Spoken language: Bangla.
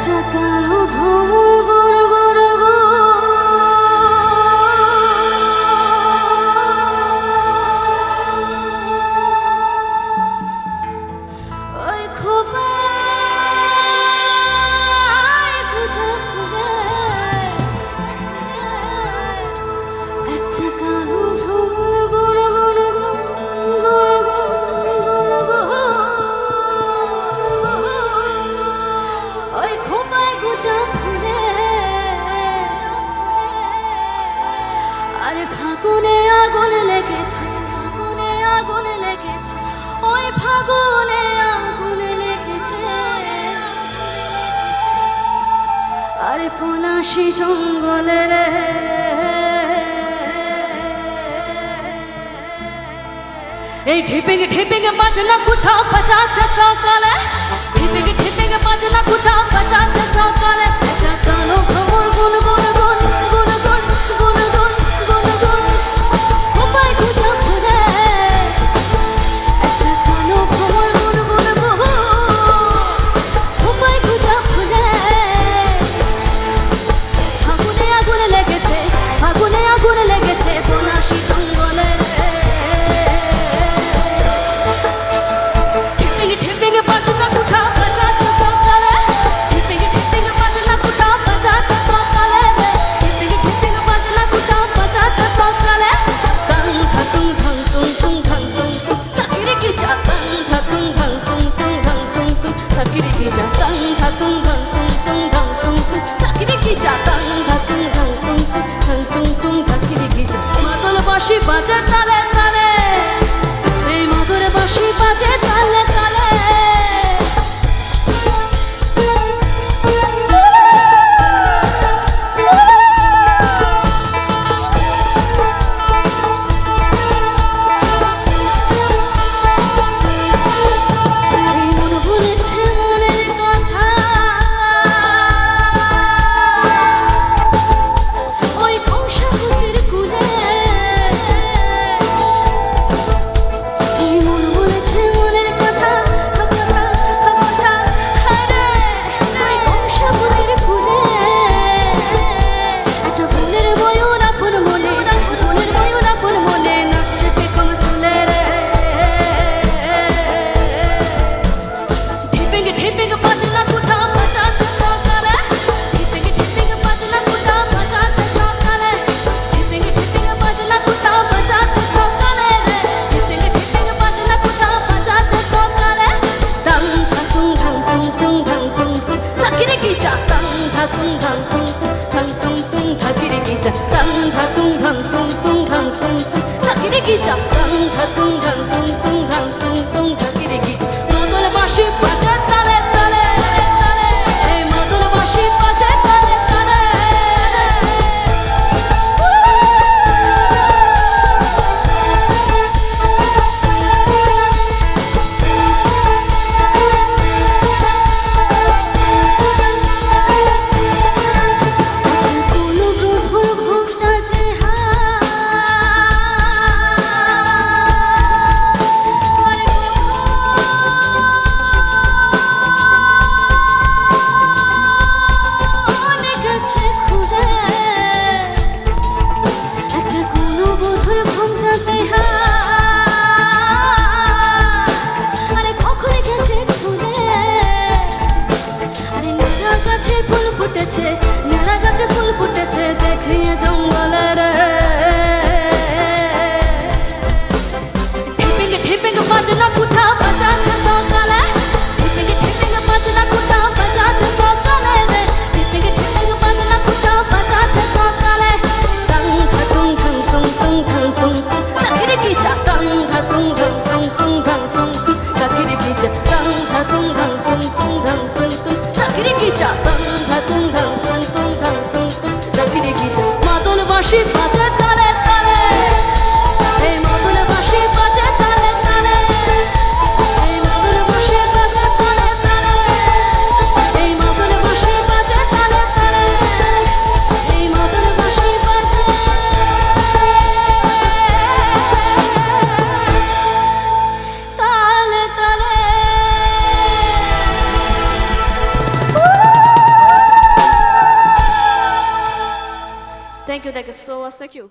Chakala. ফাগুনে আগুন লেগেছে, ফাগুনে আগুন লেগেছে, ওই ফাগুনে আগুন লেগেছে। আরে পলাশি জঙ্গলে রে। এই ঢিপিং ঢিপিং বাজনা কোথাও বাজাছে সকালে। ঢিপিং ঢিপিং বাজনা কোথাও বাসি বাজে তালে তালে 기자 땅다 둥당 둥둥 당둥둥 다 길이 기자 땅다 둥당 둥둥 당둥둥 다 길이 기자 땅다 둥당 둥둥 গাছে ফুল ফুটেছে নেড়া গাছে ফুল ফুটেছে দেখিয়ে জঙ্গলের ঠিপিং ঠিপিং বাজনা কুঠা বাজাছে সকালে ঠিপিং ঠিপিং বাজনা কুঠা বাজাছে সকালে ঠিপিং ঠিপিং বাজনা কুঠা বাজাছে সকালে টং ঠং ঠং টং টং ঠং টং কাকিরে কিচা টং ঠং ঠং টং টং ঠং টং কাকিরে কিচা টং ঠং ঠং Bodega Soul, hasta aqui.